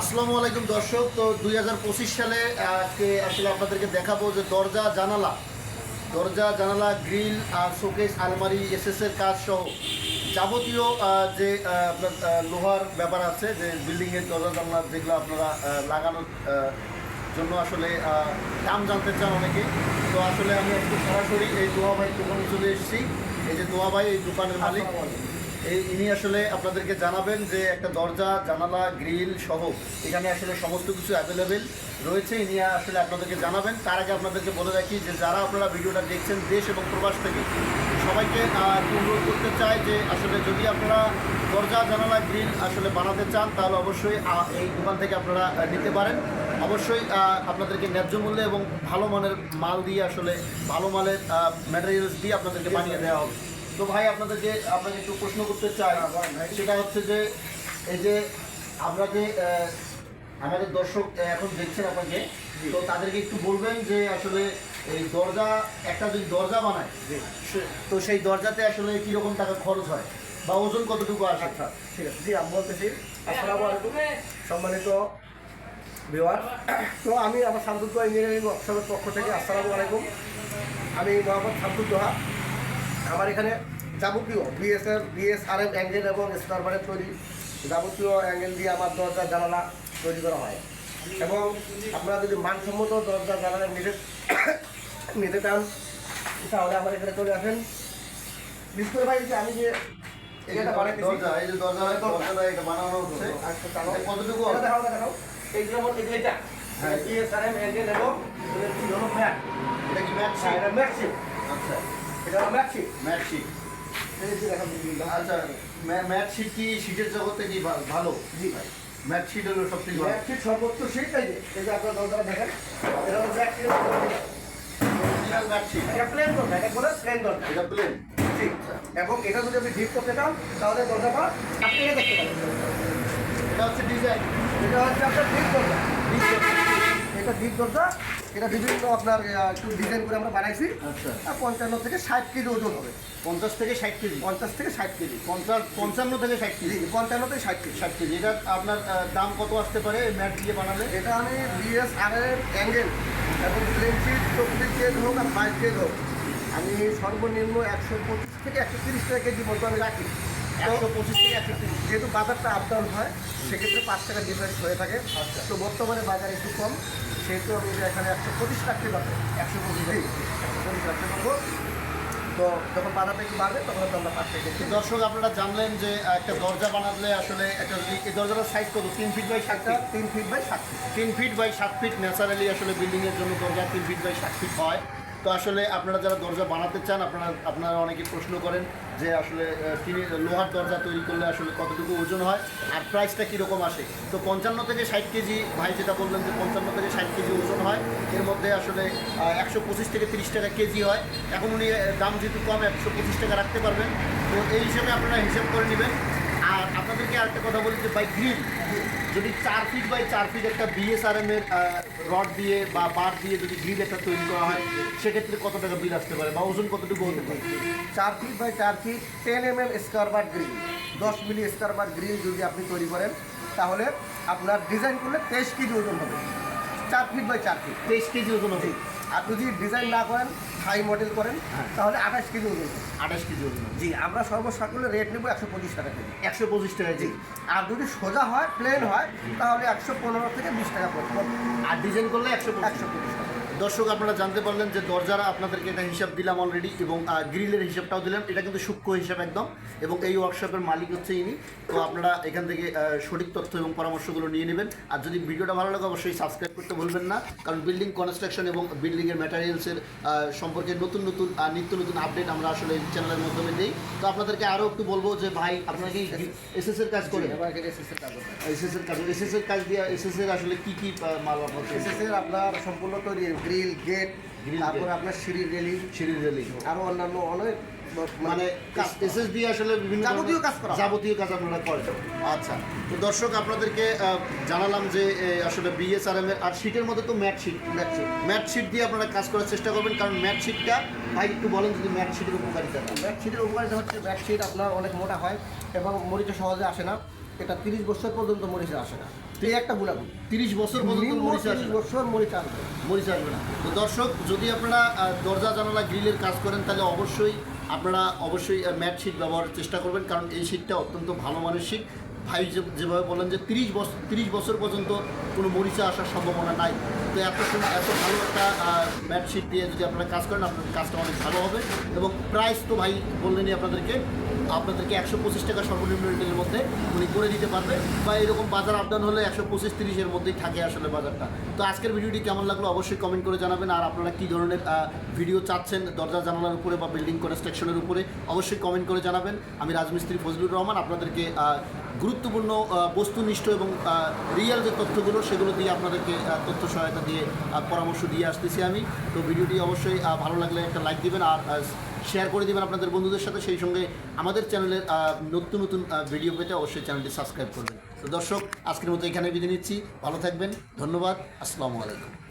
আসসালামু আলাইকুম দর্শক, তো দুই হাজার পঁচিশ সালে আসলে আপনাদেরকে দেখাবো যে দরজা, জানালা। দরজা, জানালা, গ্রিল আর শোকেস, আলমারি, এসএস এর কাজ সহ যাবতীয় যে আপনার লোহার ব্যাপার আছে, যে বিল্ডিংয়ের দরজা, জানলা যেগুলো আপনারা লাগানোর জন্য আসলে দাম জানতে চান অনেকে। তো আসলে আমি একটু সরাসরি এই দোয়া ভাই দোকানে চলে এসেছি। এই যে দোয়া ভাই, এই দোকানের মালিক। এই ইনি আসলে আপনাদেরকে জানাবেন যে একটা দরজা, জানালা, গ্রিল সহ এখানে আসলে সমস্ত কিছু অ্যাভেলেবেল রয়েছে। ইনি আসলে আপনাদেরকে জানাবেন। তার আগে আপনাদেরকে বলে রাখি যে যারা আপনারা ভিডিওটা দেখছেন দেশ এবং প্রবাস থেকে, সবাইকে অনুরোধ করতে চাই যে আসলে যদি আপনারা দরজা, জানালা, গ্রিল আসলে বানাতে চান, তাহলে অবশ্যই এই দোকান থেকে আপনারা নিতে পারেন। অবশ্যই আপনাদেরকে ন্যায্য মূল্যে এবং ভালো মানের মাল দিয়ে আসলে, ভালো মালের ম্যাটেরিয়ালস দিয়ে আপনাদেরকে বানিয়ে দেওয়া হবে। তো ভাই আপনাদেরকে আপনাকে একটু প্রশ্ন করতে চাই সেটা হচ্ছে যে এই যে আমরা যে আমাদের দর্শক এখন দেখছেন আপনাকে তো তাদেরকে একটু বলবেন যে আসলে এই দরজা একটা যদি দরজা বানায় তো সেই দরজাতে আসলে কীরকম টাকা খরচ হয়? বা ওজন কতটুকু আসে? আচ্ছা ঠিক আছে। জি আমি বলতেছি আসসালামু আলাইকুম। সম্মানিত ভিওয়ার তো আমি আমার শামসুদ্দোহা ইঞ্জিনিয়ারিং ওয়ার্কশপের পক্ষ থেকে। আসসালামু আলাইকুম। আমি মোহাম্মদ শামসুদ্দোহা আমার এখানে যাবতীয় বিএসএফ বিএসআরএম অ্যাঙ্গেল এবং স্টারবারের তৈরি যাবতীয় অ্যাঙ্গেল দিয়ে আমার দরজা জানালা তৈরি করা হয়। এবং আপনারা যদি মানসম্মত দরজা জানালা নিতে নিতে চান তাহলে আমার এখানে চলে আসেন। করে ভাই যে আমি যে এটা দরজা এই যে দরজা দরজাটা এটা বানানো হচ্ছে। আচ্ছা, চালো। এটা হলো ম্যাট sheet। Mat sheet. আচ্ছা ম্যাট শিট কি শীটের জগতে কি ভালো জি ভাই। ম্যাট শিট হলো সবথেকে ভালো mat sheet সর্বোচ্চ sheet এই যে, এই যে আপনারা দেখেন। এটা হলো mat sheet। Original mat sheet এটা এটা বলে। এটা প্লেন জি। এবং এটা যদি আপনি ডিপ করতে চান তাহলে দরজাটা আপনি এটা দেখতে পাবেন এটা হচ্ছে ডিজাইন এটা হচ্ছে আপনার ডিপ দরজা এটা ডিপ দরজা এটা বিভিন্ন আপনার একটু ডিজাইন করে আমরা বানাইছি। আচ্ছা। পঞ্চান্ন থেকে ষাট কেজি ওজন হবে। পঞ্চাশ থেকে ষাট কেজি? পঞ্চাশ থেকে ষাট কেজি। পঞ্চাশ পঞ্চান্ন থেকে ষাট কেজি? পঞ্চান্ন থেকে ষাট কেজি। ষাট কেজি। এটা আপনার দাম কত আসতে পারে ম্যাট দিয়ে বানালে? এটা আমি বিএস আর এর অ্যাঙ্গেল এবং প্লেন শিট চব্বিশ কেজ হোক আর বাইশ কেজ হোক। আমি সর্বনিম্ন একশো পঁচিশ থেকে একশো তিরিশ টাকা কেজি মতো আমি রাখি। একশো পঁচিশ থেকে একশো যেহেতু বাজারটা আপ ডাউন হয় সেক্ষেত্রে পাঁচ টাকা ডিফারেন্স হয়ে থাকে। আচ্ছা। তো বর্তমানে বাজার একটু কম সেহেতু আমি এখানে একশো পঁচিশ রাখতে পারব। একশো পঁচিশ। একশো পঁচিশ রাখতে পারব। তো যখন বাজারটা একটু বাড়বে তখন তো আমরা পাঁচ টাকা তো দর্শক আপনারা জানলেন যে একটা দরজা বানালে আসলে একটা এই- দরজাটার সাইজ কত? তিন ফিট বাই সাত একটা তিন ফিট বাই সাত ফিট তিন ফিট বাই সাত ফিট ন্যাচারালি আসলে বিল্ডিংয়ের জন্য দরজা তিন ফিট বাই সাত ফিট হয়। তো আসলে আপনারা যারা দরজা বানাতে চান আপনারা আপনারা অনেকে প্রশ্ন করেন যে আসলে তিনি লোহার দরজা তৈরি করলে আসলে কতটুকু ওজন হয় আর প্রাইসটা কীরকম আসে? তো পঞ্চান্ন থেকে ষাট কেজি, ভাই যেটা বললেন যে পঞ্চান্ন থেকে ষাট কেজি ওজন হয়, এর মধ্যে আসলে একশো পঁচিশ থেকে তিরিশ টাকা কেজি হয়। এখন উনি দাম যেহেতু কম, একশো পঁচিশ টাকা রাখতে পারবেন। তো এই হিসেবে আপনারা হিসেব করে নেবেন। আর আপনাদেরকে আরেকটা কথা বলি যে বাই গ্রিল যদি চার ফিট বাই চার ফিট একটা বিএসআরএম এর রড দিয়ে বা বার দিয়ে যদি গ্রিল একটা তৈরি করা হয় সেক্ষেত্রে কত টাকা বিল আসতে পারে বা ওজন কতটুকু হতে পারে? চার ফিট বাই চার feet ten M M square bar grill দশ মিলি স্কোয়ার বার গ্রিল যদি আপনি তৈরি করেন তাহলে আপনার ডিজাইন করলে তেইশ কেজি ওজন হবে। চার ফিট বাই চার ফিট তেইশ কেজি ওজন হবে। আর যদি ডিজাইন না করেন হাই মডেল করেন হ্যাঁ। তাহলে আঠাশ কেজি ওজন আঠাশ কেজি ওজন জি আমরা সর্বসাকুল্যে রেট নেব একশো পঁচিশ টাকা কেজি। একশো পঁচিশ টাকা জি আর যদি সোজা হয় প্লেন হয় তাহলে একশো পনেরো থেকে বিশ টাকা পড়বে আর ডিজাইন করলে একশো একশো পঁচিশ টাকা। দর্শক আপনারা জানতে পারলেন যে দরজারা আপনাদেরকে এটা হিসাব দিলাম অলরেডি এবং গ্রিলের হিসাবটাও দিলাম। এটা কিন্তু সূক্ষ্ম হিসাব একদম। এবং এই ওয়ার্কশপের মালিক হচ্ছে ইনি। তো আপনারা এখান থেকে সঠিক তথ্য এবং পরামর্শগুলো নিয়ে নেবেন। আর যদি ভিডিওটা ভালো লাগে অবশ্যই সাবস্ক্রাইব করতে ভুলবেন না। কারণ বিল্ডিং কনস্ট্রাকশন এবং বিল্ডিংয়ের ম্যাটেরিয়ালসের সম্পর্কে নতুন নতুন নিত্য নতুন আপডেট আমরা আসলে এই চ্যানেলের মাধ্যমে দিই। তো আপনাদেরকে আরও একটু বলব যে ভাই আপনারা কি এসএস এর কাজ করেন? এস এস এর কাজ এস এস এর কাজ এসএস এর কাজ দিয়ে এসএস এর আসলে কী কি মাল আপনার এসএসের আপনার সম্পূর্ণ তৈরি গ্রিল গেট তারপরে আপনার সিঁড়ি রেলিং সিঁড়ি রেলিং আরও অন্যান্য অনেক মানে এসএস দিয়ে আসলে বিভিন্ন যাবতীয় কাজ করা। যাবতীয় কাজ আপনারা করেন। আচ্ছা। তো দর্শক আপনাদেরকে জানালাম যে আসলে বিএসআরএম এর আর শীটের মধ্যে তো ম্যাট শীট দেখছি ম্যাট শীট দিয়ে আপনারা কাজ করার চেষ্টা করবেন কারণ ম্যাট শীটটা ভাই একটু বলেন যদি ম্যাট শীটের উপকারিতা। ব্যাকশিটের উপকারিতা হচ্ছে ব্যাকশিট আপনার অনেক মোটা হয় এবং মরিচে সহজে আসে না। এটা তিরিশ বছর পর্যন্ত মরিচে আসে না। এই একটা গুণাগুণ তিরিশ বছর পর্যন্ত মরিচা তিরিশ। বছর মরিচা আসবে। মরিচা আসবে না। তো দর্শক যদি আপনারা দরজা জানালা গ্রিলের কাজ করেন তাহলে অবশ্যই আপনারা অবশ্যই ম্যাট শিট ব্যবহারের চেষ্টা করবেন কারণ এই শিটটা অত্যন্ত ভালো মানের শিট। ভাই যেভাবে বললেন যে তিরিশ বছর তিরিশ বছর পর্যন্ত কোনো মরিচা আসার সম্ভাবনা নাই। তো এত এত ভালো একটা ম্যাট শিট দিয়ে যদি আপনারা কাজ করেন আপনাদের কাজটা অনেক ভালো হবে। এবং প্রাইস তো ভাই বললেনই আপনাদেরকে আপনাদেরকে একশো পঁচিশ টাকা সর্বনিম্ন রেটের মধ্যে উনি করে দিতে পারবে বা এরকম বাজার আপডাউন হলে একশো পঁচিশ তিরিশের মধ্যেই থাকে আসলে বাজারটা। তো আজকের ভিডিওটি কেমন লাগল অবশ্যই কমেন্ট করে জানাবেন আর আপনারা কী ধরনের ভিডিও চাচ্ছেন দরজা জানালার উপরে বা বিল্ডিং কনস্ট্রাকশনের উপরে, অবশ্যই কমেন্ট করে জানাবেন। আমি রাজমিস্ত্রি ফজলুর রহমান, আপনাদেরকে গুরুত্বপূর্ণ বস্তুনিষ্ঠ এবং রিয়েল যে তথ্যগুলো, সেগুলো দিয়ে আপনাদেরকে তথ্য সহায়তা দিয়ে পরামর্শ দিয়ে আসতেছি আমি। তো ভিডিওটি অবশ্যই ভালো লাগলে একটা লাইক দিবেন আর শেয়ার করে দিবেন আপনাদের বন্ধুদের সাথে। সেই সঙ্গে আমাদের চ্যানেলের নতুন নতুন ভিডিও পেতে অবশ্যই চ্যানেলটি সাবস্ক্রাইব করবেন। তো দর্শক, আজকের মতো এখানে বিদায় নিচ্ছি। ভালো থাকবেন। ধন্যবাদ। আসসালামু আলাইকুম।